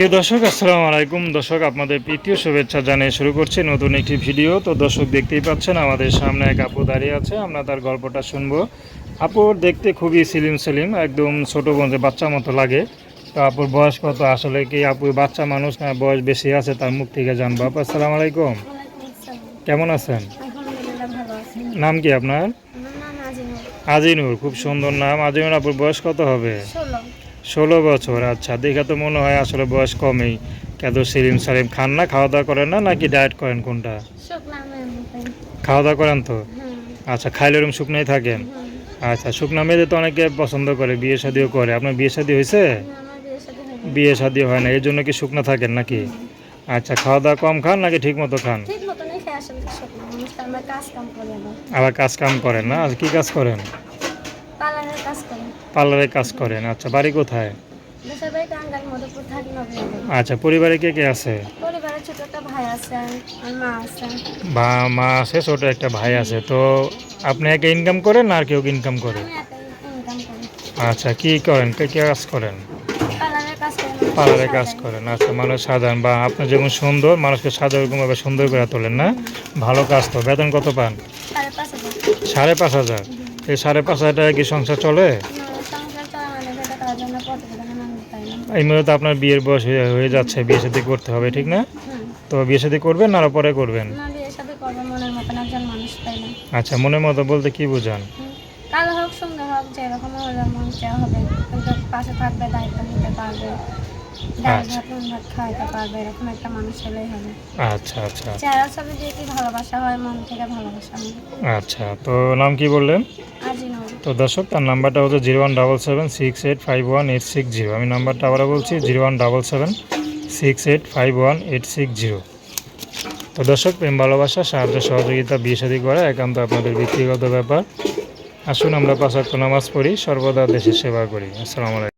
প্রিয় দর্শক আসসালামু আলাইকুম। দর্শক আপনাদের প্রীতীয় শুভেচ্ছা জানিয়ে শুরু করছি নতুন একটি ভিডিও। তো দর্শক দেখতেই পাচ্ছেন আমাদের সামনে এক আপু দাঁড়িয়ে আছে। আমরা তার গল্পটা শুনব। আপুর দেখতে খুবই সিলিম সেলিম একদম ছোট বোনকে বাচ্চা মতো লাগে। তো আপুর বয়স কত? আসলে কি আপু বাচ্চা মানুষ না বয়স বেশি আছে তার মুখ থেকে জানব। আপু আসসালামু আলাইকুম। কেমন আছেন। নাম কি আপনার। আজিনুর। খুব সুন্দর নাম। আজিনুর আপুর বয়স কত হবে? ষোলো। বছর আচ্ছা দেখে তো মনে হয় আসলে বয়স কমেই। কেন সেলিম সালিম খান না? খাওয়া দাওয়া করেন না নাকি ডায়েট করেন কোনটা। খাওয়া দাওয়া করেন তো? আচ্ছা খাইলে ওরকম শুকনাই থাকেন আচ্ছা শুকনা মেয়েদের তো অনেকে পছন্দ করে বিয়ে শাদিও করে। আপনার বিয়ে শাদি হয়েছে। বিয়ে শাদি হয় না এই জন্য কি শুকনা থাকেন নাকি? আচ্ছা খাওয়া দাওয়া কম খান নাকি ঠিক মতো খান? আবার। কাজ কাম করেন না? আর কি কাজ করেন। পার্লারে কাজ করেন। আচ্ছা বাড়ি কোথায়। আচ্ছা পরিবারে কে কে আছে? বা মা আছে ছোট একটা ভাই আছে। তো আপনি একা ইনকাম করেন আর কেউ ইনকাম করে? আচ্ছা কি করেন? কে কে কাজ করেন? পার্লারে কাজ করেন। আচ্ছা মানুষ সাধারণ বা আপনি যেমন সুন্দর মানুষকে সাদা ওরকমভাবে সুন্দর করে তোলেন না? ভালো কাজ তো। বেতন কত পান? সাড়ে পাঁচ হাজার। সাড়ে পাঁচ হাজার। এই সাড়ে পাঁচ হাজার টাকা কি সংসার চলে? এই মুহূর্তে আপনার বিয়ের বয়স হয়ে যাচ্ছে বিয়ে শাদী করতে হবে ঠিক না? তো বিয়ে সাথে করবেন না আরও পরে করবেন? সাথে আচ্ছা মনের মতো বলতে কি বোঝান? কালো হোক সুন্দর হোক যেরকম হলে মন চাওয়া হবে। কিন্তু পাশে থাকবে দায়িত্ব নিতে পারবে। আচ্ছা। আচ্ছা আচ্ছা। আচ্ছা তো নাম কি বললেন? তো দর্শক, তার নাম্বারটা হচ্ছে zero one double seven six eight five one eight six zero আমি নাম্বারটা আবার বলছি zero one double seven six eight five one eight six zero তো দর্শক, প্রেম, ভালোবাসা, সাহায্য, সহযোগিতা, বিয়ে সাদী করা একান্ত আপনাদের ব্যক্তিগত ব্যাপার। আসুন আমরা পাঁচ নামাজ পড়ি, সর্বদা দেশের সেবা করি। আসসালামু আলাইকুম।